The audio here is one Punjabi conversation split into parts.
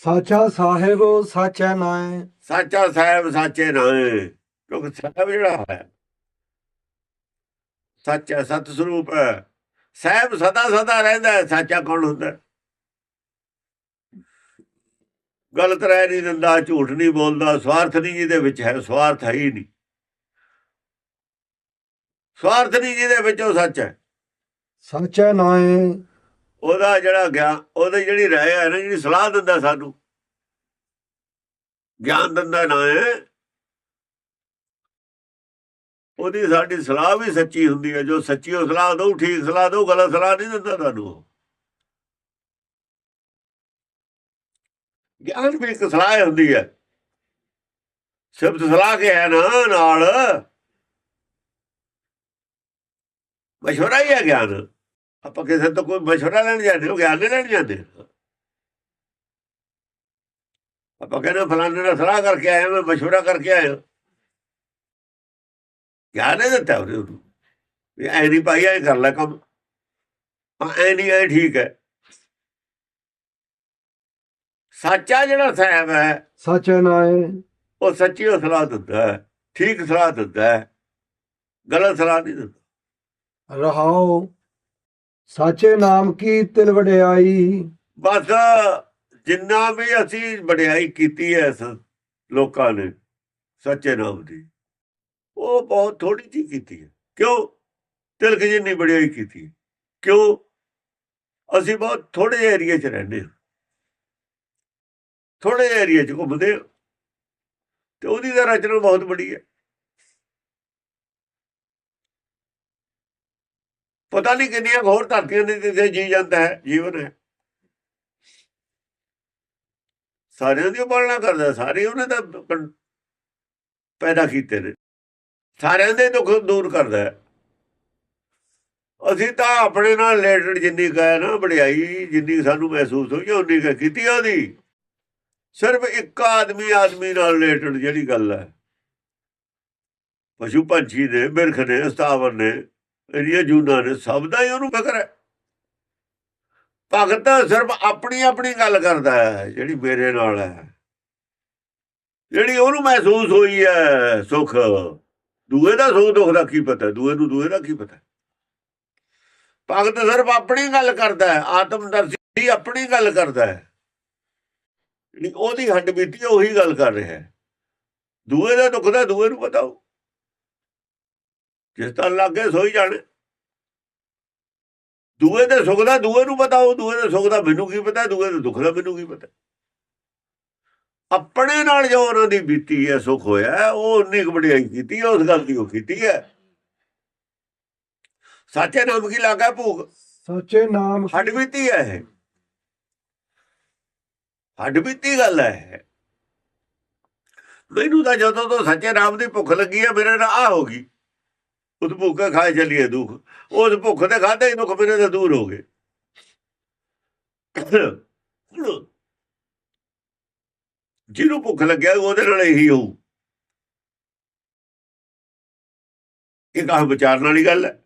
ਸਾਚਾ ਸਾਹਿਬ ਸਾਚਾ ਨਾਏ। ਸਾਚਾ ਸਾਹਿਬ ਸਾਚੇ ਨਾਏ। ਕਿਉਂਕਿ ਸਾਹਿਬ ਜਿਹੜਾ ਹੈ ਸੱਚਾ ਸਤ ਸਰੂਪ ਹੈ। ਸਾਹਿਬ ਸਦਾ ਸਦਾ ਰਹਿੰਦਾ ਹੈ ਸਾਚਾ ਕੌਣ ਹੁੰਦਾ ਹੈ? ਗਲਤ ਰਹਿ ਨਹੀਂ ਦਿੰਦਾ ਝੂਠ ਨਹੀਂ ਬੋਲਦਾ ਸਵਾਰਥ ਨਹੀਂ ਜਿਹਦੇ ਵਿੱਚ ਹੈ ਸਵਾਰਥ ਹੈ ਹੀ ਨਹੀਂ। ਸਵਾਰਥ ਨਹੀਂ ਜਿਹਦੇ ਵਿੱਚ ਉਹ ਸੱਚ ਹੈ। ਸਾਚਾ ਨਾਏ। ਉਹਦਾ ਜਿਹੜਾ ਗਿਆਨ ਉਹਦੀ ਜਿਹੜੀ ਰਹਿ ਹੈ ਨਾ, ਜਿਹੜੀ ਸਲਾਹ ਦਿੰਦਾ ਸਾਨੂੰ। ਗਿਆਨ ਦਿੰਦਾ ਨਾ ਹੈ। ਉਹਦੀ ਸਾਡੀ ਸਲਾਹ ਵੀ ਸੱਚੀ ਹੁੰਦੀ ਹੈ। ਜੋ ਸੱਚੀ ਉਹ ਸਲਾਹ ਦੋ ਠੀਕ ਸਲਾਹ ਦਊ, ਗਲਤ ਸਲਾਹ ਨਹੀਂ ਦਿੰਦਾ ਤੁਹਾਨੂੰ ਉਹ। ਗਿਆਨ ਵੀ ਇੱਕ ਸਲਾਹ ਹੁੰਦੀ ਹੈ। ਸਿਰਫ ਸਲਾਹ ਕੇ ਹੈ ਨਾ, ਨਾਲ। ਮਸ਼ਵਰਾ ਹੀ ਹੈ ਗਿਆਨ। ਆਪਾਂ ਕਿਸੇ ਤੋਂ ਕੋਈ ਮਸ਼ਵਰਾ ਲੈਣ ਜਾਂਦੇ ਹੋ ਗਿਆਨ ਲੈਣ ਜਾਂਦੇ। ਆਪਾਂ ਕਹਿੰਦੇ ਫਲਾਣੇ ਨਾਲ ਸਲਾਹ ਕਰਕੇ ਆਇਆ ਮੈਂ ਮਸ਼ਵਰਾ ਕਰਕੇ ਆਇਆ। ਗਿਆਨ ਨਹੀਂ ਦਿੱਤਾ ਉਹਨੇ ਵੀ ਐ ਨਹੀਂ ਭਾਈ ਐ ਕਰ ਲੈ ਕੰਮ। ਐ ਨਹੀਂ ਐ ਠੀਕ ਹੈ। ਸੱਚਾ ਜਿਹੜਾ ਸਾਹਿਬ ਹੈ। ਸਾਚਾ ਨਾਏ ਉਹ ਸੱਚੀ ਓ ਸਲਾਹ ਦਿੰਦਾ ਹੈ ਠੀਕ ਸਲਾਹ ਦਿੰਦਾ ਹੈ। ਗਲਤ ਸਲਾਹ ਨਹੀਂ ਦਿੰਦਾ। ਰਹਾਉ ਸਾਚੇ ਨਾਮ ਕੀ ਤਿਲ ਵਡਿਆਈ? ਬਸ, ਜਿੰਨਾ ਵੀ ਅਸੀਂ ਵਡਿਆਈ ਕੀਤੀ ਹੈ ਇਸ ਲੋਕਾਂ ਨੇ, ਸੱਚੇ ਨਾਮ ਦੀ, ਉਹ ਬਹੁਤ ਥੋੜੀ ਜਿਹੀ ਕੀਤੀ ਹੈ ਕਿਉਂ? ਤਿਲਕ ਜਿੰਨੀ ਵਡਿਆਈ ਕੀਤੀ ਕਿਉਂ? ਅਸੀਂ ਬਹੁਤ ਥੋੜੇ ਜਿਹੇ ਏਰੀਆ 'ਚ ਰਹਿੰਦੇ ਹਾਂ। ਥੋੜੇ ਜਿਹੇ ਏਰੀਆ 'ਚ ਘੁੰਮਦੇ ਹਾਂ। ਤੇ ਉਹਦੀ ਤਾਂ ਰਚਨਾ ਬਹੁਤ ਬੜੀ ਹੈ ਪਤਾ ਨਹੀਂ ਕਿੰਨੀਆਂ ਹੋਰ ਧਰਤੀਆਂ ਨੇ ਜਿੱਥੇ ਜੀ ਜਾਂਦਾ ਹੈ, ਜੀਵਨ ਹੈ। ਸਾਰਿਆਂ ਦੀ ਪਾਲਣਾ ਕਰਦਾ, ਸਾਰੇ ਉਹਨੇ ਤਾਂ ਪੈਦਾ ਕੀਤੇ ਨੇ। ਸਾਰਿਆਂ ਦੇ ਦੁੱਖ ਦੂਰ ਕਰਦਾ ਅਸੀਂ ਤਾਂ ਆਪਣੇ ਨਾਲ ਰਿਲੇਟਡ ਜਿੰਨੀ ਕਹੇ ਨਾ, ਵਡਿਆਈ ਜਿੰਨੀ ਸਾਨੂੰ ਮਹਿਸੂਸ ਹੋਈ ਉਨੀ ਕੁ ਕੀਤੀ ਉਹਦੀ। ਸਿਰਫ ਇੱਕ ਆਦਮੀ ਆਦਮੀ ਨਾਲ ਰਿਲੇਟਡ ਜਿਹੜੀ ਗੱਲ ਹੈ। ਪਸ਼ੂ ਪੰਛੀ ਨੇ ਬਿਰਖ ਨੇ, ਸਤਾਵਰ ਨੇ ਇਹਦੀਆਂ ਜੂਨਾਂ ਨੇ ਸਭ ਦਾ ਹੀ ਉਹਨੂੰ ਫਿਕਰ ਹੈ। ਭਗਤ ਸਿਰਫ ਆਪਣੀ ਆਪਣੀ ਗੱਲ ਕਰਦਾ ਹੈ, ਜਿਹੜੀ ਮੇਰੇ ਨਾਲ ਹੈ। ਜਿਹੜੀ ਉਹਨੂੰ ਮਹਿਸੂਸ ਹੋਈ ਹੈ ਸੁਖ, ਦੂਏ ਦਾ ਸੁਖ ਦੁੱਖ ਦਾ ਕੀ ਪਤਾ, ਦੂਏ ਨੂੰ ਦੂਏ ਦਾ ਕੀ ਪਤਾ। ਭਗਤ ਸਿਰਫ ਆਪਣੀ ਗੱਲ ਕਰਦਾ ਹੈ, ਆਤਮਦਰਸ਼ੀ ਆਪਣੀ ਗੱਲ ਕਰਦਾ ਹੈ। ਜਿਹੜੀ ਉਹਦੀ ਹੱਡ ਬੀਤੀ ਉਹੀ ਗੱਲ ਕਰ ਰਿਹਾ ਹੈ। ਦੂਏ ਦਾ ਦੁੱਖ ਦਾ ਦੂਏ ਨੂੰ ਪਤਾ ਹੋ ਜਿਸ ਤਰ੍ਹਾਂ ਲੱਗੇ ਸੋਈ ਜਾਣੇ। ਦੂਏ ਦੇ ਸੁੱਖ ਦਾ ਦੂਏ ਨੂੰ ਪਤਾ ਉਹ ਦੂਏ ਦੇ ਸੁੱਖ ਦਾ ਮੈਨੂੰ ਕੀ ਪਤਾ ਦੂਏ ਦੇ ਦੁੱਖ ਦਾ ਮੈਨੂੰ ਕੀ ਪਤਾ। ਆਪਣੇ ਨਾਲ ਜੋ ਉਹਨਾਂ ਦੀ ਬੀਤੀ ਹੈ ਸੁੱਖ ਹੋਇਆ ਉਹ ਉਨੀ ਕੁ ਵਡਿਆਈ ਕੀਤੀ ਹੈ ਉਸ ਗੱਲ ਦੀ ਉਹ ਕੀਤੀ ਹੈ। ਸੱਚੇ ਨਾਮ ਕੀ ਲਾਗਾ ਭੂਖ ਸਾਚੇ ਨਾਮ ਹੱਡ ਬੀਤੀ ਹੈ ਇਹ। ਹੱਡ ਬੀਤੀ ਗੱਲ ਹੈ। ਮੈਨੂੰ ਤਾਂ ਜਦੋਂ ਤੋਂ ਸੱਚੇ ਨਾਮ ਦੀ ਭੁੱਖ ਲੱਗੀ ਹੈ ਮੇਰੇ ਨਾਲ ਆ ਹੋ ਗਈ। ਉਸ ਭੁੱਖੇ ਖਾਏ ਚੱਲੀਏ ਦੁੱਖ। ਉਸ ਭੁੱਖ ਤੇ ਖਾਦੇ ਹੀ ਦੁੱਖ, ਮੇਰੇ ਤੋਂ ਦੂਰ ਹੋ ਗਏ। ਜਿਹਨੂੰ ਭੁੱਖ ਲੱਗਿਆ ਉਹਦੇ ਨਾਲ ਇਹੀ ਹੋਊ। ਇਹ ਕਹਾਂ ਵਿਚਾਰਨ ਵਾਲੀ ਗੱਲ ਹੈ।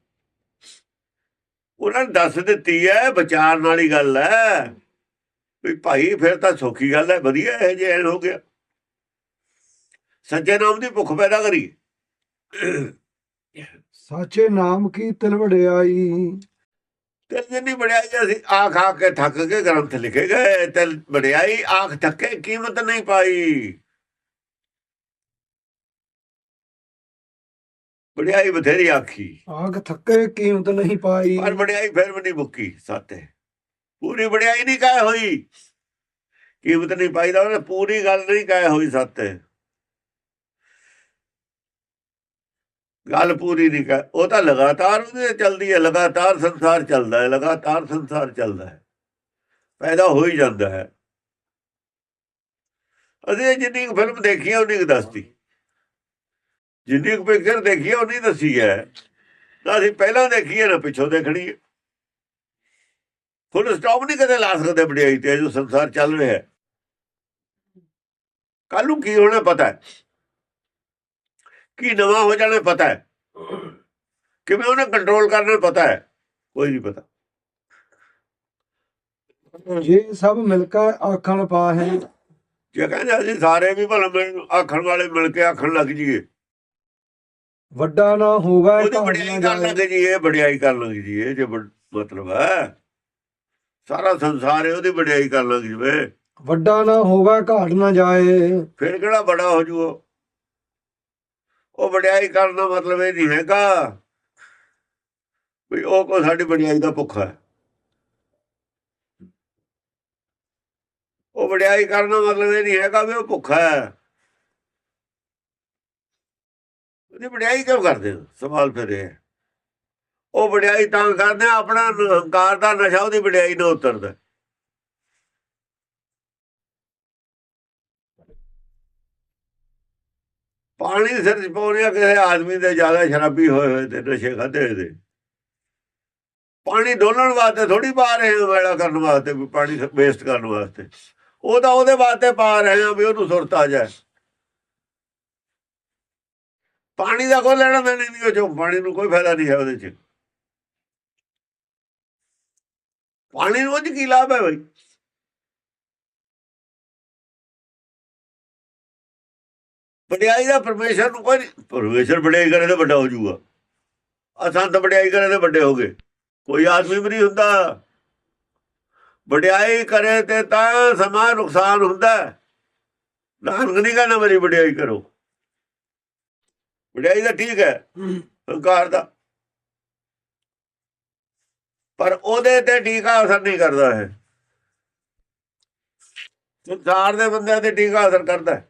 ਉਹਨਾਂ ਨੇ ਦੱਸ ਦਿੱਤੀ ਹੈ, ਵਿਚਾਰਨ ਵਾਲੀ ਗੱਲ ਹੈ। ਵੀ ਭਾਈ, ਫਿਰ ਤਾਂ ਸੌਖੀ ਗੱਲ ਹੈ, ਵਧੀਆ ਇਹ ਜੇ ਐਨ ਹੋ ਗਿਆ। ਸੱਚੇ ਨਾਮ ਦੀ ਭੁੱਖ ਪੈਦਾ ਕਰੀ ਸਾਚੇ ਨਾਮ ਕੀ ਤਿਲ ਵਡਿਆਈ ਤੇ ਜਿੰਨੀ ਵਡਿਆਈ ਅਸੀਂ ਆਖ ਆ ਕੇ ਥੱਕ ਕੇ ਗ੍ਰੰਥ ਲਿਖੇ ਗਏ ਤੇ ਵਡਿਆਈ ਆਖ ਥੱਕੇ ਕੀਮਤ ਨਹੀਂ ਪਾਈ। ਵਡਿਆਈ ਬਥੇਰੀ ਆਖੀ। ਆਗ ਥੱਕੇ ਕੀਮਤ ਨਹੀਂ ਪਾਈ। ਪਰ ਵਡਿਆਈ ਫਿਰ ਵੀ ਨਹੀਂ ਮੁੱਕੀ ਸਾਤੇ। ਪੂਰੀ ਵਡਿਆਈ ਨਹੀਂ ਕਾਇ ਹੋਈ। ਕੀਮਤ ਨਹੀਂ ਪਾਈ ਦਾ ਉਹਨੇ ਪੂਰੀ ਗੱਲ ਨਹੀਂ ਕਾਇ ਹੋਈ ਸਾਤੇ। ਗੱਲ ਪੂਰੀ ਨਹੀਂ ਕਾ ਉਹ ਤਾਂ ਲਗਾਤਾਰ ਉਹਦੇ ਚੱਲਦੀ ਹੈ, ਲਗਾਤਾਰ ਸੰਸਾਰ ਚੱਲਦਾ ਹੈ, ਲਗਾਤਾਰ ਸੰਸਾਰ ਚੱਲਦਾ ਹੈ। ਪੈਦਾ ਹੋ ਹੀ ਜਾਂਦਾ ਹੈ। ਅਸੀਂ ਜਿੰਨੀ ਕੁ ਫਿਲਮ ਦੇਖੀ ਹੈ, ਉਨੀ ਦੱਸਦੀ ਜਿੰਨੀ ਪਿਕਚਰ ਦੇਖੀ ਹੈ, ਉਨੀ ਦੱਸੀ ਹੈ। ਤਾਂ ਅਸੀਂ ਪਹਿਲਾਂ ਦੇਖੀ ਹੈ ਨਾ, ਪਿੱਛੋਂ ਦੇਖਣੀ ਹੈ। ਫੁੱਲ ਸਟਾਪ ਨਹੀਂ ਕਦੇ ਲਾ ਸਕਦੇ ਵਡਿਆਈ ਤੇ, ਜੋ ਸੰਸਾਰ ਚੱਲ ਰਿਹਾ ਹੈ। ਕੱਲ ਨੂੰ ਕੀ ਹੋਣਾ ਪਤਾ ਹੈ? ਕੀ ਨਵਾਂ ਹੋ ਜਾਣਾ ਪਤਾ ਹੈ? ਕਿਵੇਂ ਉਹਨੇ ਕੰਟਰੋਲ ਕਰਨਾ ਪਤਾ ਹੈ? ਕੋਈ ਨਹੀਂ ਪਤਾ। ਜੇ ਸਭ ਮਿਲ ਕੇ ਆਖਣ ਪਾਹੇ ਜੇ ਕਹਿੰਦੇ ਅਸੀਂ ਸਾਰੇ ਵੀ ਭਲਾ ਆਖਣ ਵਾਲੇ ਮਿਲ ਕੇ ਆਖਣ ਲੱਗ ਜੀਏ ਵੱਡਾ ਨਾ ਹੋਵੇ ਉਹਦੀ ਕਰਨ ਜਾਏ। ਲੱਗ ਜੀਏ ਵਡਿਆਈ ਕਰਨ ਲੱਗ ਜੀਏ ਜੇ ਮਤਲਬ ਹੈ। ਸਾਰਾ ਸੰਸਾਰ ਹੈ ਉਹਦੀ ਵਡਿਆਈ ਕਰਨ ਲੱਗ ਜਵੇ। ਵੱਡਾ ਨਾ ਹੋਵੇ ਘਾਟ ਨਾ ਜਾਏ। ਫਿਰ ਕਿਹੜਾ ਬੜਾ ਹੋ ਜੂ ਉਹ? ਵਡਿਆਈ ਕਰਨ ਦਾ ਮਤਲਬ ਇਹ ਨਹੀਂ ਹੈਗਾ ਵੀ ਉਹ ਕੋ ਸਾਡੀ ਵਡਿਆਈ ਦਾ ਭੁੱਖਾ ਹੈ। ਉਹ ਵਡਿਆਈ ਕਰਨ ਦਾ ਮਤਲਬ ਇਹ ਨਹੀਂ ਹੈਗਾ ਵੀ ਉਹ ਭੁੱਖਾ ਹੈ। ਉਹਦੀ ਵਡਿਆਈ ਕਿਉਂ ਕਰਦੇ ਹੋ? ਸਵਾਲ ਫਿਰ ਇਹ ਉਹ ਵਡਿਆਈ ਤਾਂ ਕਰਦੇ ਆ, ਆਪਣਾ ਹੰਕਾਰ ਦਾ ਨਸ਼ਾ ਉਹਦੀ ਵਡਿਆਈ ਨਾਲ ਉਤਰਦਾ। ਪਾਣੀ ਸਿਰ ਚ ਪਾਉਣਿਆ ਕਿਸੇ ਆਦਮੀ ਦੇ ਜ਼ਿਆਦਾ ਸ਼ਰਾਬੀ ਹੋਏ ਹੋਏ ਤੇ ਨਸ਼ੇ ਖਾਦੇ ਦੇ ਪਾਣੀ ਡੋਲਣ ਵਾਸਤੇ ਥੋੜੀ ਪਾ ਰਹੇ ਹਾਂ ਵੇਲਾ ਕਰਨ ਵਾਸਤੇ, ਵੀ ਪਾਣੀ ਵੇਸਟ ਕਰਨ ਵਾਸਤੇ। ਉਹ ਤਾਂ ਉਹਦੇ ਵਾਸਤੇ ਪਾ ਰਹੇ ਹਾਂ ਵੀ ਉਹਨੂੰ ਸੁਰਤ ਆ ਜਾਏ। ਪਾਣੀ ਦਾ ਕੋਈ ਲੈਣਾ ਦੇਣਾ ਨਹੀਂ ਉਹ ਚੋਂ, ਪਾਣੀ ਨੂੰ ਕੋਈ ਫਾਇਦਾ ਨਹੀਂ ਹੈ ਉਹਦੇ ਚ। ਪਾਣੀ ਨੂੰ ਉਹ 'ਚ ਕੀ ਲਾਭ ਹੈ ਬਈ? ਵਡਿਆਈ ਦਾ ਪਰਮੇਸ਼ਰ ਨੂੰ ਕੋਈ ਨਹੀਂ। ਪਰਮੇਸ਼ਰ ਵਡਿਆਈ ਕਰੇ ਤਾਂ ਵੱਡਾ ਹੋ ਜਾਊਗਾ। ਅਸਾਂ ਤਾਂ ਵਡਿਆਈ ਕਰੇ ਤਾਂ ਵੱਡੇ ਹੋ ਗਏ। ਕੋਈ ਆਦਮੀ ਵੀ ਨਹੀਂ ਹੁੰਦਾ। ਵਡਿਆਈ ਕਰੇ ਤੇ ਤਾਂ ਸਮਾਂ ਨੁਕਸਾਨ ਹੁੰਦਾ। ਨਾਨਕ ਨਹੀਂ ਕਹਿੰਦਾ ਮੇਰੀ ਵਡਿਆਈ ਕਰੋ। ਵਡਿਆਈ ਦਾ ਠੀਕ ਹੈ, ਹੰਕਾਰ ਦਾ। ਪਰ ਉਹਦੇ ਤੇ ਟੀਕਾ ਅਸਰ ਨਹੀਂ ਕਰਦਾ ਹੈ ਸੰਸਾਰ ਦੇ ਬੰਦਿਆਂ ਤੇ ਟੀਕਾ ਅਸਰ ਕਰਦਾ। ਹੈ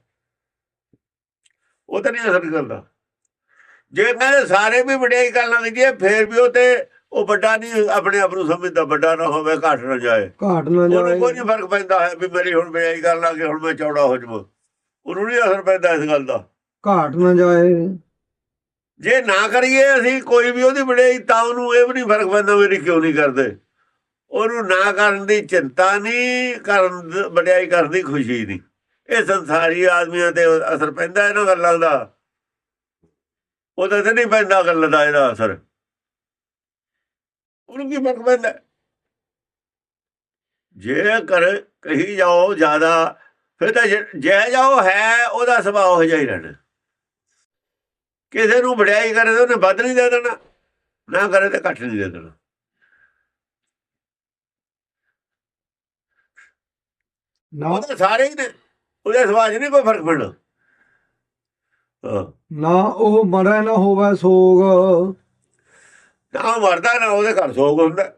ਉਹ ਤਾਂ ਨਹੀਂ ਅਸਰ ਕਰਦਾ ਜੇ ਕਹਿੰਦੇ ਸਾਰੇ ਵੀ ਵਡਿਆਈ ਕਰਨ ਲੱਗ ਜੀਏ ਫੇਰ ਵੀ ਉਹ ਤੇ ਉਹ ਵੱਡਾ ਨਹੀਂ ਆਪਣੇ ਆਪ ਨੂੰ ਸਮਝਦਾ ਵੱਡਾ ਨਾ ਹੋਵੇ ਘੱਟ ਨਾ ਜਾਏ। ਘਾਟ ਨਾ ਉਹਨੂੰ ਕੋਈ ਜਾਏ। ਨਹੀਂ ਫ਼ਰਕ ਪੈਂਦਾ ਹੈ ਵੀ ਮੇਰੀ ਹੁਣ ਵਡਿਆਈ ਕਰਨ ਲੱਗੇ ਹੁਣ ਮੈਂ ਚੌੜਾ ਹੋ ਜਾਵਾਂ। ਉਹਨੂੰ ਨਹੀਂ ਅਸਰ ਪੈਂਦਾ ਇਸ ਗੱਲ ਦਾ। ਘਾਟ ਨਾ ਜਾਏ। ਜੇ ਨਾ ਕਰੀਏ ਅਸੀਂ ਕੋਈ ਵੀ ਉਹਦੀ ਵਡਿਆਈ ਤਾਂ ਉਹਨੂੰ ਇਹ ਵੀ ਨਹੀਂ ਫ਼ਰਕ ਪੈਂਦਾ ਮੇਰੀ ਕਿਉਂ ਨਹੀਂ ਕਰਦੇ। ਉਹਨੂੰ ਨਾ ਕਰਨ ਦੀ ਚਿੰਤਾ ਨਹੀਂ ਕਰਨ ਵਡਿਆਈ ਕਰਨ ਦੀ ਖੁਸ਼ੀ ਨਹੀਂ। ਇਹ ਸੰਸਾਰੀ ਆਦਮੀਆਂ ਤੇ ਅਸਰ ਪੈਂਦਾ ਇਹਨਾਂ ਗੱਲਾਂ ਦਾ। ਉਹਦਾ ਤੇ ਨਹੀਂ ਪੈਂਦਾ ਗੱਲ ਦਾ ਇਹਦਾ ਅਸਰ। ਉਹਨੂੰ ਕੀ ਫ਼ਰਕ ਪੈਂਦਾ? ਜੇ ਕਰ ਕਹੀ ਜਾਓ ਜ਼ਿਆਦਾ ਫਿਰ ਤਾਂ ਜੇ ਜਾਓ ਹੈ ਉਹਦਾ ਸੁਭਾਅ ਹੋ ਜਾਈ ਰਹਿਣਾ। ਕਿਸੇ ਨੂੰ ਵਡਿਆਈ ਕਰੇ ਤਾਂ ਉਹਨੇ ਵੱਧ ਨਹੀਂ ਦੇ ਦੇਣਾ। ਨਾ ਕਰੇ ਤਾਂ ਘੱਟ ਨਹੀਂ ਦੇ ਦੇਣਾ। ਨਾ। ਸਾਰੇ ਹੀ ਨੇ। ਉਹਦੇ ਸਵਾਜ ਨਹੀਂ ਕੋਈ ਫ਼ਰਕ ਪੈਣਾ। ਨਾ ਉਹ ਮਰੇ ਨਾ ਹੋਵੇ ਸੋਗ। ਨਾ ਮਰਦਾ ਨਾ ਉਹਦੇ ਘਰ ਸੋਗ ਹੁੰਦਾ।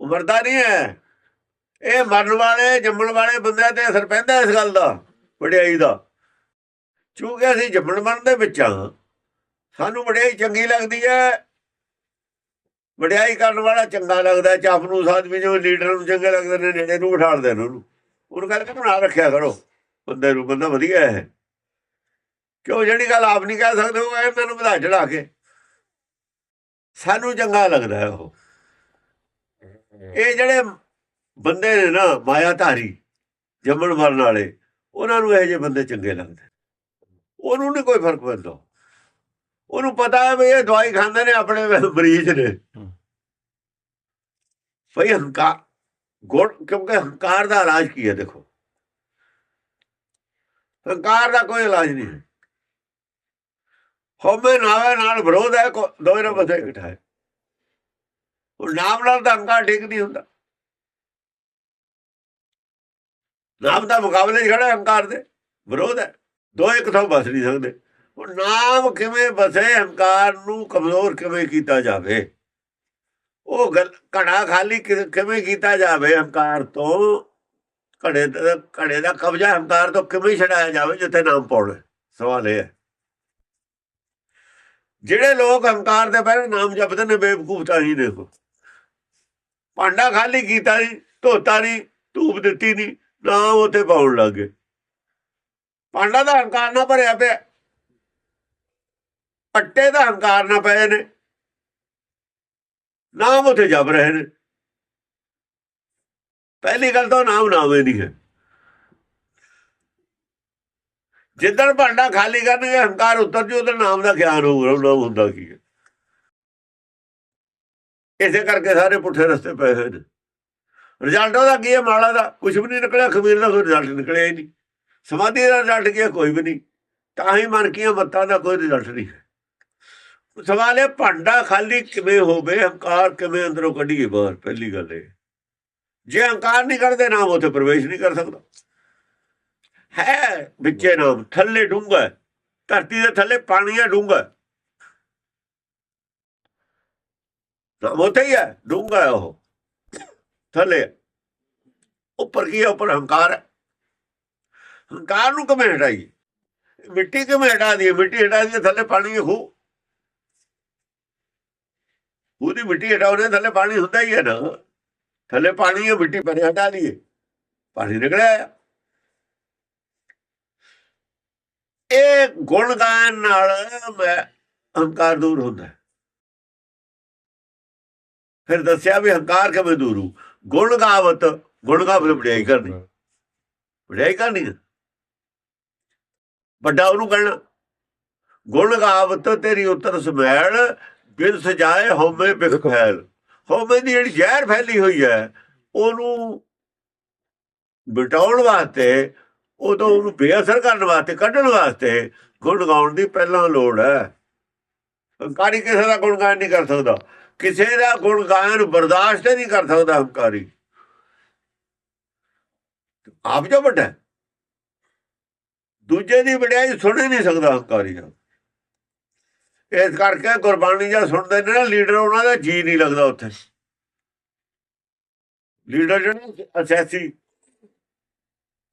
ਉਹ ਮਰਦਾ ਨਹੀਂ ਹੈ। ਇਹ ਮਰਨ ਵਾਲੇ ਜੰਮਣ ਵਾਲੇ ਬੰਦਿਆਂ ਤੇ ਅਸਰ ਪੈਂਦਾ ਇਸ ਗੱਲ ਦਾ ਵਡਿਆਈ ਦਾ। ਕਿਉਂਕਿ ਅਸੀਂ ਜੰਮਣ ਮਰਨ ਦੇ ਵਿੱਚ ਹਾਂ। ਸਾਨੂੰ ਵਡਿਆਈ ਚੰਗੀ ਲੱਗਦੀ ਹੈ। ਵਡਿਆਈ ਕਰਨ ਵਾਲਾ ਚੰਗਾ ਲੱਗਦਾ ਚਾਪਨੂਸ ਆਦਮੀ ਜੋ ਲੀਡਰ ਨੂੰ ਚੰਗੇ ਲੱਗਦੇ ਨੇ ਨੇੜੇ ਨੂੰ ਬਿਠਾੜਦੇ ਨੇ ਉਹਨੂੰ। ਉਹਨੂੰ ਕਹਿੰਦੇ ਕਿ ਬਣਾ ਰੱਖਿਆ ਕਰੋ? ਬੰਦੇ ਨੂੰ ਬੰਦਾ ਵਧੀਆ ਹੈ। ਕਿਉਂ ਜਿਹੜੀ ਗੱਲ ਆਪ ਨਹੀਂ ਕਹਿ ਸਕਦੇ ਉਹ ਕਹਿੰਦੇ ਮੈਨੂੰ ਵਧਾ ਚੜਾ ਕੇ। ਸਾਨੂੰ ਚੰਗਾ ਲੱਗਦਾ ਹੈ ਉਹ। ਇਹ ਜਿਹੜੇ ਬੰਦੇ ਨੇ ਨਾ ਮਾਇਆ ਧਾਰੀ ਜੰਮਣ ਮਰਨ ਵਾਲੇ ਉਹਨਾਂ ਨੂੰ ਇਹ ਜਿਹੇ ਬੰਦੇ ਚੰਗੇ ਲੱਗਦੇ। ਉਹਨੂੰ ਨਹੀਂ ਕੋਈ ਫ਼ਰਕ ਪੈਂਦਾ। ਉਹਨੂੰ ਪਤਾ ਹੈ ਵੀ ਇਹ ਦਵਾਈ ਖਾਂਦੇ ਨੇ ਆਪਣੇ ਮਰੀਜ਼ ਨੇ। ਭਈ ਹੰਕਾਰ ਗੁਣ ਕਿਉਂਕਿ ਹੰਕਾਰ ਦਾ ਇਲਾਜ ਕੀ ਹੈ ਦੇਖੋ? ਹੰਕਾਰ ਦਾ ਕੋਈ ਇਲਾਜ ਨਹੀਂ ਹੈ। ਹੋਵੇ ਨਾਵੇ ਨਾਲ ਵਿਰੋਧ ਹੈ ਦੋਵੇਂ ਨਾਲ ਬਸੇ ਇਕੱਠਾ ਉਹ ਨਾਮ ਨਾਲ ਤਾਂ ਹੰਕਾਰ ਠੀਕ ਨਹੀਂ ਹੁੰਦਾ। ਨਾਮ ਦਾ ਮੁਕਾਬਲੇ 'ਚ ਖੜਾ ਹੰਕਾਰ ਦੇ, ਵਿਰੋਧ ਹੈ। ਦੋ ਇੱਕ ਥਾਂ ਬਸ ਨਹੀਂ ਸਕਦੇ। ਉਹ ਨਾਮ ਕਿਵੇਂ ਬਸੇ ਹੰਕਾਰ ਨੂੰ ਕਮਜ਼ੋਰ ਕਿਵੇਂ ਕੀਤਾ ਜਾਵੇ? ਉਹ ਗੱਲ ਘੜਾ ਖਾਲੀ ਕਿਵੇਂ ਕੀਤਾ ਜਾਵੇ ਹੰਕਾਰ ਤੋਂ? ਘੜੇ ਦਾ ਘੜੇ ਦਾ ਕਬਜ਼ਾ ਹੰਕਾਰ ਤੋਂ ਕਿਵੇਂ ਛਡਾਇਆ ਜਾਵੇ ਜਿੱਥੇ ਨਾਮ ਪਾਉਣਾ ਸਵਾਲ ਇਹ ਹੈ। ਜਿਹੜੇ ਲੋਕ ਹੰਕਾਰ ਦੇ ਪਹਿਲੇ ਨਾਮ ਜਪਦੇ ਨੇ, ਬੇਵਕੂਫ ਤਾਂ ਹੀ ਦੇਖੋ ਭਾਂਡਾ ਖਾਲੀ ਕੀਤਾ ਨਹੀਂ ਧੋਤਾ ਨਹੀਂ ਧੂਪ ਦਿੱਤੀ ਨਹੀਂ ਨਾਮ ਉੱਥੇ ਪਾਉਣ ਲੱਗੇ ਭਾਂਡਾ ਦਾ ਹੰਕਾਰ ਨਾ ਭਰਿਆ ਪਿਆ। ਪੱਟੇ ਦਾ ਹੰਕਾਰ ਨਾ ਪਏ ਨੇ। ਨਾਮ ਉੱਥੇ ਜਪ ਰਹੇ ਨੇ। ਪਹਿਲੀ ਗੱਲ ਤਾਂ ਉਹ ਨਾਮ ਨਾਮ ਹੀ ਨਹੀਂ ਹੈ। ਜਿੱਦਣ ਭਾਂਡਾ ਖਾਲੀ ਕਰਨਗੇ, ਹੰਕਾਰ ਉਤਰ ਜੂ ਉਧਰ ਨਾਮ ਦਾ ਗਿਆਨ ਹੋਊਗਾ ਨਾਮ ਹੁੰਦਾ ਕੀ ਹੈ। ਇਸੇ ਕਰਕੇ ਸਾਰੇ ਪੁੱਠੇ ਰਸਤੇ ਪਏ ਹੋਏ ਨੇ। ਰਿਜ਼ਲਟ ਉਹਦਾ ਕੀ ਹੈ ਮਾਲਾ ਦਾ? ਕੁਝ ਵੀ ਨਹੀਂ ਨਿਕਲਿਆ, ਖਮੀਰ ਦਾ ਕੋਈ ਰਿਜ਼ਲਟ ਨਿਕਲਿਆ ਹੀ ਨਹੀਂ। ਸਮਾਧੀ ਦਾ ਰਿਜ਼ਲਟ ਕੀ ਹੈ? ਕੋਈ ਵੀ ਨਹੀਂ। ਤਾਂ ਹੀ ਮਨ ਕੀਆਂ ਮੱਤਾਂ ਦਾ ਕੋਈ ਰਿਜ਼ਲਟ ਨਹੀਂ ਹੈ। ਸਵਾਲ ਇਹ ਭਾਂਡਾ ਖਾਲੀ ਕਿਵੇਂ ਹੋਵੇ, ਹੰਕਾਰ ਕਿਵੇਂ ਅੰਦਰੋਂ ਕੱਢੀਏ ਬਾਹਰ, ਪਹਿਲੀ ਗੱਲ ਇਹ। ਜੇ ਹੰਕਾਰ ਨਹੀਂ ਕਰਦੇ ਨਾਮ ਉਥੇ ਪ੍ਰਵੇਸ਼ ਨਹੀਂ ਕਰ ਸਕਦਾ। ਹੈ ਵਿੱਚੇ ਨਾਮ, ਥੱਲੇ ਡੂੰਘਾ ਧਰਤੀ ਦੇ ਥੱਲੇ ਪਾਣੀ ਹੈ। ਡੂੰਘਾ ਨਾਮ ਉਥੇ ਹੀ ਹੈ, ਡੂੰਘਾ ਉਹ। ਥੱਲੇ ਉੱਪਰ ਕੀ ਹੈ, ਉੱਪਰ ਹੰਕਾਰ ਹੈ। ਹੰਕਾਰ ਨੂੰ ਕਿਵੇਂ ਹਟਾਈਏ? ਮਿੱਟੀ ਕਿਵੇਂ ਹਟਾ ਦਈਏ? ਮਿੱਟੀ ਹਟਾ ਦਈਏ, ਥੱਲੇ ਪਾਣੀ ਹੋ ਉਹਦੀ ਮਿੱਟੀ ਹਟਾਉਣੇ ਥੱਲੇ ਪਾਣੀ ਹੁੰਦਾ ਹੀ ਹੈ ਨਾ। ਥੱਲੇ ਪਾਣੀ ਹੈ, ਮਿੱਟੀ ਪਰੇ ਹਟਾ ਲਈਏ। ਪਾਣੀ ਨਿਕਲਿਆ ਇਹ ਗੁਣ ਗਾਇਨ ਨਾਲ ਮੈਂ ਹੰਕਾਰ ਦੂਰ ਹੁੰਦਾ। ਫਿਰ ਦੱਸਿਆ ਵੀ ਹੰਕਾਰ ਕਿਵੇਂ ਦੂਰ ਹੋ ਗੁਣ ਗਾਵਤ ਗੁਣ ਗਾਵਤ ਵਡਿਆਈ ਕਰਨੀ। ਵਡਿਆਈ ਕਰਨੀ ਹੈ। ਵੱਡਾ ਉਹਨੂੰ ਕਹਿਣਾ। ਗੁਣ ਗਾਵਤ ਤੇਰੀ ਉਤਰ ਸਮੈਲ ਬਿਨ ਸਜਾਏ ਹਉਮੈ ਬਿਖ ਫੈਲ। ਹਉਮੈ ਦੀ ਜਿਹੜੀ ਜ਼ਹਿਰ ਫੈਲੀ ਹੋਈ ਹੈ ਉਹਨੂੰ ਮਿਟਾਉਣ ਵਾਸਤੇ ਉਹ ਤੋਂ ਉਹਨੂੰ ਬੇਅਸਰ ਕਰਨ ਵਾਸਤੇ ਕੱਢਣ ਵਾਸਤੇ ਗੁਣ ਗਾਉਣ ਦੀ ਪਹਿਲਾਂ ਲੋੜ ਹੈ। ਹੰਕਾਰੀ ਕਿਸੇ ਦਾ ਗੁਣ ਗਾਇਨ ਨਹੀਂ ਕਰ ਸਕਦਾ। ਕਿਸੇ ਦਾ ਗੁਣ ਗਾਇਨ ਬਰਦਾਸ਼ਤ ਨਹੀਂ ਕਰ ਸਕਦਾ ਹੰਕਾਰੀ। ਆਪ ਜੋ ਵੱਡਾ। ਦੂਜੇ ਦੀ ਵਡਿਆਈ ਸੁਣ ਨਹੀਂ ਸਕਦਾ ਹੰਕਾਰੀ ਦਾ ਇਸ ਕਰਕੇ ਗੁਰਬਾਣੀ ਜਾਂ ਸੁਣਦੇ ਨੇ ਨਾ, ਲੀਡਰ ਉਹਨਾਂ ਦਾ ਜੀ ਨਹੀਂ ਲੱਗਦਾ ਉੱਥੇ। ਲੀਡਰ ਜਿਹੜੇ ਅਸੈਸੀ।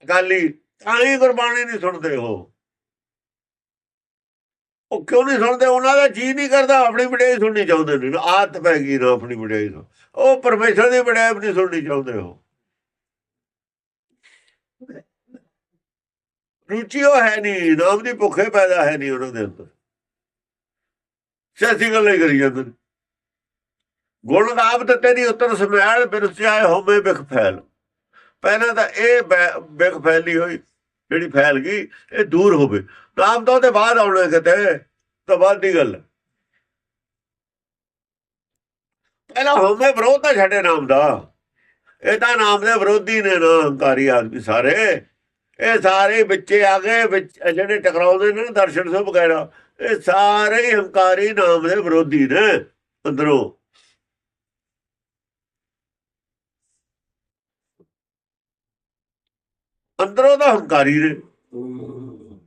ਅਕਾਲੀ, ਤਾਂ ਹੀ ਗੁਰਬਾਣੀ ਨਹੀਂ ਸੁਣਦੇ ਉਹ। ਉਹ ਕਿਉਂ ਨਹੀਂ ਸੁਣਦੇ? ਉਹਨਾਂ ਦਾ ਜੀ ਨਹੀਂ ਕਰਦਾ, ਆਪਣੀ ਵਡਿਆਈ ਸੁਣਨੀ ਚਾਹੁੰਦੇ ਨੇ। ਆਦਤ ਪੈ ਗਈ ਨਾ ਆਪਣੀ ਵਡਿਆਈ ਨੂੰ ਉਹ ਪਰਮੇਸ਼ਰ ਦੀ ਵਡਿਆਈ ਨਹੀਂ ਸੁਣਨੀ ਚਾਹੁੰਦੇ ਉਹ। ਰੁਚੀ ਉਹ ਹੈ ਨਹੀਂ, ਨਾਮ ਦੀ ਭੁੱਖੇ ਪੈਦਾ ਹੈ ਨਹੀਂ ਉਹਨਾਂ ਦੇ ਅੰਦਰ। ਸਿਆਸੀ ਗੱਲਾਂ ਕਰੀ ਜਾਂਦੇ ਨੇ। ਗੁਣ ਗਾਵਤ ਤੇਰੀ ਉਤਰ ਸਮੈਲ ਬਿਰਸਿਆਏ ਹੋਵੇ ਬਿਖ ਫੈਲ। ਪਹਿਲਾਂ ਤਾਂ ਇਹ ਬਿਖ ਫੈਲੀ ਹੋਈ, ਜਿਹੜੀ ਫੈਲ ਗਈ, ਇਹ ਦੂਰ ਹੋਵੇ। ਨਾਮ ਤਾਂ ਉਹਦੇ ਬਾਅਦ ਆਉਣਾ ਕਿਤੇ, ਤਾਂ ਬਾਅਦ ਦੀ ਗੱਲ। ਪਹਿਲਾਂ ਹੋਵੇ ਵਿਰੋਧ ਤਾਂ ਛੱਡੇ ਨਾਮ ਦਾ। ਇਹ ਤਾਂ ਨਾਮ ਦੇ ਵਿਰੋਧੀ ਨੇ ਨਾ, ਹੰਕਾਰੀ ਆਦਮੀ ਸਾਰੇ। ਇਹ ਸਾਰੇ ਵਿੱਚੇ ਆ ਗਏ, ਵਿੱਚ, ਜਿਹੜੇ ਟਕਰਾਉਂਦੇ ਨੇ ਦਰਸ਼ਨ ਸਭ ਵਗੈਰਾ ਇਹ ਸਾਰੇ ਹੰਕਾਰੀ ਨਾਮ ਦੇ ਵਿਰੋਧੀ ਨੇ ਅੰਦਰੋਂ। ਅੰਦਰੋਂ ਤਾਂ ਹੰਕਾਰੀ ਨੇ।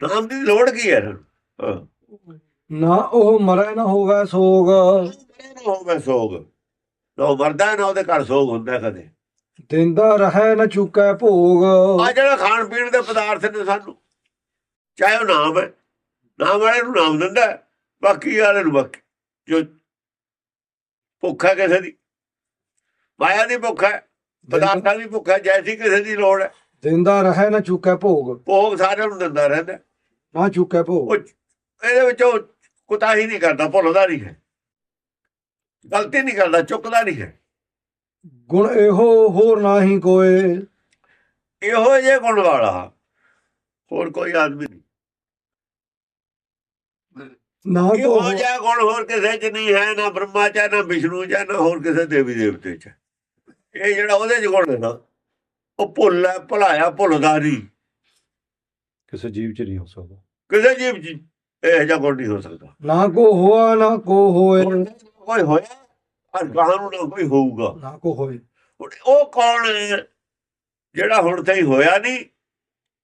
ਨਾਮ ਦੀ ਲੋੜ ਕੀ ਹੈ? ਨੂੰ? ਉਹ ਮਰੇ ਨਾ ਹੋਵੇ ਸੋਗ। ਨਾ ਹੋਵੇ ਸੋਗ। ਨਾ ਮਰਦਾ ਨਾ ਉਹਦੇ ਘਰ ਸੋਗ ਹੁੰਦਾ ਕਦੇ। ਦਿੰਦਾ ਰਹੇ ਨਾ ਚੁੱਕੈ ਭੋਗ। ਆ ਜਿਹੜਾ ਖਾਣ ਪੀਣ ਦੇ ਪਦਾਰਥ ਨੇ ਸਾਨੂੰ ਚਾਹੇ ਉਹ ਨਾਮ ਹੈ। ਨਾਮ ਵਾਲੇ ਨੂੰ ਨਾਮ ਦਿੰਦਾ ਬਾਕੀ ਵਾਲੇ ਨੂੰ ਬਾਕੀ। ਜੋ ਭੁੱਖ ਕਿਸੇ ਦੀ ਮਾਇਆ ਦੀ ਭੁੱਖ ਹੈ ਪਦਾਰਥਾਂ ਦੀ ਭੁੱਖ ਜੈਸੀ ਕਿਸੇ ਦੀ ਲੋੜ ਹੈ। ਦਿੰਦਾ ਰਹੇ ਨਾ ਚੁੱਕੈ ਭੋਗ। ਭੋਗ ਸਾਰਿਆਂ ਨੂੰ ਦਿੰਦਾ ਰਹਿੰਦਾ। ਨਾ ਚੁੱਕੈ ਭੋਗ। ਇਹਦੇ ਵਿੱਚ ਉਹ ਕੁਤਾਹੀ ਨਹੀਂ ਕਰਦਾ ਭੁੱਲਦਾ ਨਹੀਂ ਹੈ। ਗਲਤੀ ਨਹੀਂ ਕਰਦਾ ਚੁੱਕਦਾ ਨਹੀਂ ਹੈ। ਗੁਣ ਇਹੋ ਹੋਰ ਨਾਹੀ ਕੋਏ। ਇਹੋ ਜੇ ਗੁਣ ਵਾਲਾ। ਹੋਰ ਕੋਈ ਆਦਮੀ ਨਹੀਂ। ਨਾ ਕੋ ਇਹੋ ਜਿਹਾ ਗੁਣ ਹੋਰ ਕਿਸੇ 'ਚ ਨਹੀਂ ਹੈ ਨਾ ਬ੍ਰਹਮਾ 'ਚ ਨਾ ਵਿਸ਼ਨੂੰ 'ਚ ਨਾ ਹੋਰ ਕਿਸੇ ਦੇਵੀ ਦੇਵਤੇ 'ਚ। ਇਹ ਜਿਹੜਾ ਉਹਦੇ 'ਚ ਗੁਣ ਹੈ ਨਾ ਉਹ ਭੁੱਲ ਹੈ ਭੁਲਾਇਆ ਭੁੱਲਦਾ ਨਹੀਂ। ਕਿਸੇ ਜੀਵ ਚ ਨਹੀਂ ਹੋ ਸਕਦਾ। ਕਿਸੇ ਜੀਵ 'ਚ ਇਹ ਜਿਹਾ ਗੁਣ ਨਹੀਂ ਹੋ ਸਕਦਾ। ਨਾ ਕੋ ਹੋਆ ਨਾ ਕੋ ਹੋਏ। ਕੋਈ ਹੋਇਆ ਔਰ ਗਾਹਾਂ ਨੂੰ ਨਾ ਕੋਈ ਹੋਊਗਾ। ਨਾ ਕੋ ਹੋਏ। ਹੁਣ ਉਹ ਕੌਣ ਜਿਹੜਾ ਹੁਣ ਤਾਈਂ ਹੋਇਆ ਨਹੀਂ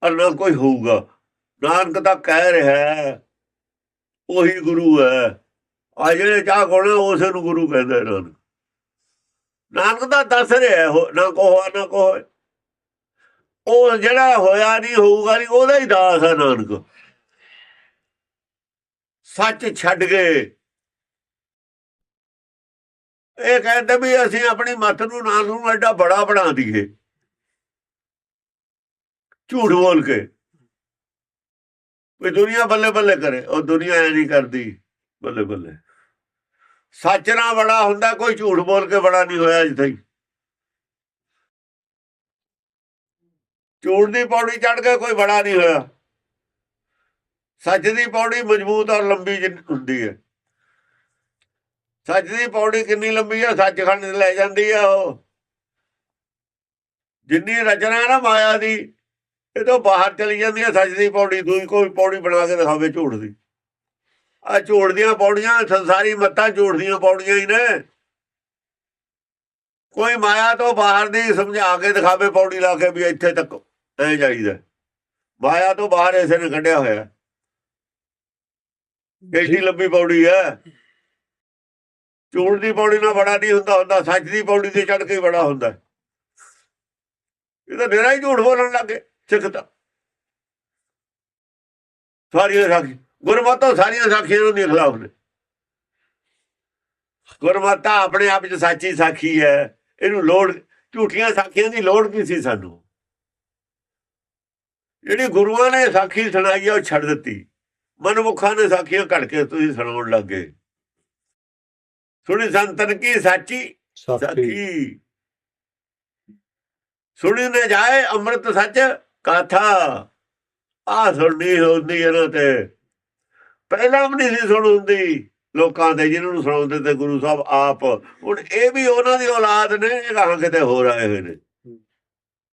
ਔਰ ਨਾ ਕੋਈ ਹੋਊਗਾ। ਨਾਨਕ ਤਾਂ ਕਹਿ ਰਿਹਾ ਹੈ ਉਹੀ ਗੁਰੂ ਹੈ। ਆ ਜਿਹੜੇ ਚਾਹ ਕੋਣਾ ਉਸ ਨੂੰ ਗੁਰੂ ਕਹਿੰਦੇ ਨੇ ਨਾਨਕ ਨਾਨਕ ਦਾ ਦੱਸ ਰਿਹਾ ਨਾ ਕੋ ਨਾ ਕੋ ਉਹ ਜਿਹੜਾ ਹੋਇਆ ਨਹੀਂ, ਹੋਊਗਾ ਨਹੀਂ, ਉਹਦਾ ਹੀ ਦਾਸ ਹੈ ਨਾਨਕ। ਸੱਚ ਛੱਡ ਗਏ ਇਹ ਕਹਿੰਦੇ ਵੀ ਅਸੀਂ ਆਪਣੀ ਮੱਤ ਨੂੰ ਨਾਨਕ ਨੂੰ ਐਡਾ ਬੜਾ ਬਣਾ ਦਈਏ। ਝੂਠ ਬੋਲ ਕੇ। ਵੀ ਦੁਨੀਆ ਬੱਲੇ ਬੱਲੇ ਕਰੇ, ਉਹ ਦੁਨੀਆ ਐ ਨਹੀਂ ਕਰਦੀ, ਬੱਲੇ ਬੱਲੇ। ਸੱਚ ਨਾਲ ਬੜਾ ਹੁੰਦਾ, ਕੋਈ ਝੂਠ ਬੋਲ ਕੇ ਬੜਾ ਨਹੀਂ ਹੋਇਆ ਅਜੇ ਤਾਈਂ ਝੂਠ ਦੀ ਪੌੜੀ ਚੜ ਕੇ ਕੋਈ ਬੜਾ ਨਹੀਂ ਹੋਇਆ। ਸੱਚ ਦੀ ਪੌੜੀ ਮਜ਼ਬੂਤ ਔਰ ਲੰਬੀ ਹੁੰਦੀ ਹੈ। ਸੱਚ ਦੀ ਪੌੜੀ ਕਿੰਨੀ ਲੰਬੀ ਆ ਸੱਚਖੰਡ ਲੈ ਜਾਂਦੀ ਹੈ ਉਹ। ਜਿੰਨੀ ਰਚਨਾ ਹੈ ਨਾ ਮਾਇਆ ਦੀ ਇਹ ਤੋਂ ਬਾਹਰ ਚਲੀ ਜਾਂਦੀ ਹੈ ਸੱਚ ਦੀ ਪੌੜੀ ਦੂਈ ਕੋਈ ਪੌੜੀ ਬਣਾ ਕੇ ਦਿਖਾਵੇ ਝੂਠ ਦੀ। ਆ ਝੂਠ ਦੀਆਂ ਪੌੜੀਆਂ, ਸੰਸਾਰੀ ਮੱਤਾਂ ਝੂਠ ਦੀਆਂ ਪੌੜੀਆਂ ਹੀ ਨੇ। ਕੋਈ ਮਾਇਆ ਤੋਂ ਬਾਹਰ ਦੀ ਸਮਝਾ ਕੇ ਦਿਖਾਵੇ ਪੌੜੀ ਲਾ ਕੇ ਵੀ ਇੱਥੇ ਤੱਕ ਐ ਜਾਈਦਾ। ਮਾਇਆ ਤੋਂ ਬਾਹਰ ਇਸੇ ਨੇ ਕੱਢਿਆ ਹੋਇਆ। ਏਡੀ ਲੰਬੀ ਪੌੜੀ ਹੈ? ਝੂਠ ਦੀ ਪੌੜੀ ਨਾਲ ਬੜਾ ਨਹੀਂ ਹੁੰਦਾ ਹੁੰਦਾ ਸੱਚ ਦੀ ਪੌੜੀ ਤੇ ਚੜ ਕੇ ਬੜਾ ਹੁੰਦਾ। ਇਹ ਤਾਂ ਮੇਰਾ ਹੀ ਝੂਠ ਬੋਲਣ ਲੱਗੇ ਸਿੱਖ ਤਾਂ ਸਾਰੀਆਂ ਸਾਖੀ ਗੁਰਮਤੋਂ ਸਾਰੀਆਂ ਸਾਖੀਆਂ ਦੇ ਖਿਲਾਫ ਨੇ। ਗੁਰਮਤਾ ਆਪਣੇ ਆਪ ਚ ਸੱਚੀ ਸਾਖੀ ਹੈ। ਇਹਨੂੰ ਲੋੜ ਝੂਠੀਆਂ ਸਾਖੀਆਂ ਦੀ ਲੋੜ ਕੀ ਸੀ ਸਾਨੂੰ। ਜਿਹੜੀ ਗੁਰੂਆਂ ਨੇ ਸਾਖੀ ਸੁਣਾਈ ਉਹ ਛੱਡ ਦਿੱਤੀ। ਮਨਮੁਖਾਂ ਨੇ ਸਾਖੀਆਂ ਘੜ ਕੇ ਤੁਸੀਂ ਸੁਣਾਉਣ ਲੱਗੇ ਸੁਣੀ ਸੰਤਨ ਕੀ ਸਾਚੀ? ਸਾਖੀ। ਸੁਣੀ ਨਾ ਜਾਏ ਅੰਮ੍ਰਿਤ ਸੱਚ ਕਾਥਾ ਆ ਸੁਣਨੀ ਹੁੰਦੀ ਇਹਨਾਂ ਤੇ। ਪਹਿਲਾਂ ਵੀ ਨਹੀਂ ਸੀ ਸੁਣ ਹੁੰਦੀ ਲੋਕਾਂ ਦੇ ਜਿਹਨਾਂ ਨੂੰ ਸੁਣਾਉਂਦੇ ਤੇ ਗੁਰੂ ਸਾਹਿਬ ਆਪ। ਹੁਣ ਇਹ ਵੀ ਉਹਨਾਂ ਦੀ ਔਲਾਦ ਨੇ ਇਹ ਕਹਾਂ ਕਿਤੇ ਹੋਰ ਆਏ ਹੋਏ ਨੇ।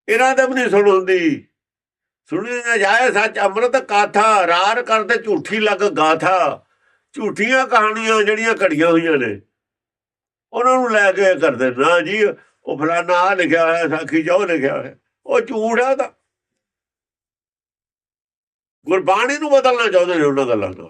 ਇਹਨਾਂ ਦੇ ਵੀ ਨਹੀਂ ਸੁਣ ਹੁੰਦੀ ਸੁਣੀ ਨਾ ਜਾਏ ਸੱਚ ਅੰਮ੍ਰਿਤ ਕਾਥਾ ਰਾਰ ਕਰਦੇ ਝੂਠੀ ਲੱਗ ਗਾਥਾ। ਝੂਠੀਆਂ ਕਹਾਣੀਆਂ ਜਿਹੜੀਆਂ ਘੜੀਆਂ ਹੋਈਆਂ ਨੇ ਉਹਨਾਂ ਨੂੰ ਲੈ ਕੇ ਕਰਦੇ ਨਾ ਜੀ ਉਹ ਫਲਾਨਾ ਆਹ ਲਿਖਿਆ ਹੋਇਆ ਸਾਖੀ ਜੋ ਲਿਖਿਆ ਹੋਇਆ। ਉਹ ਝੂਠ ਹੈ ਤਾਂ। ਗੁਰਬਾਣੀ ਨੂੰ ਬਦਲਣਾ ਚਾਹੁੰਦੇ ਨੇ ਉਹਨਾਂ ਗੱਲਾਂ ਨਾਲ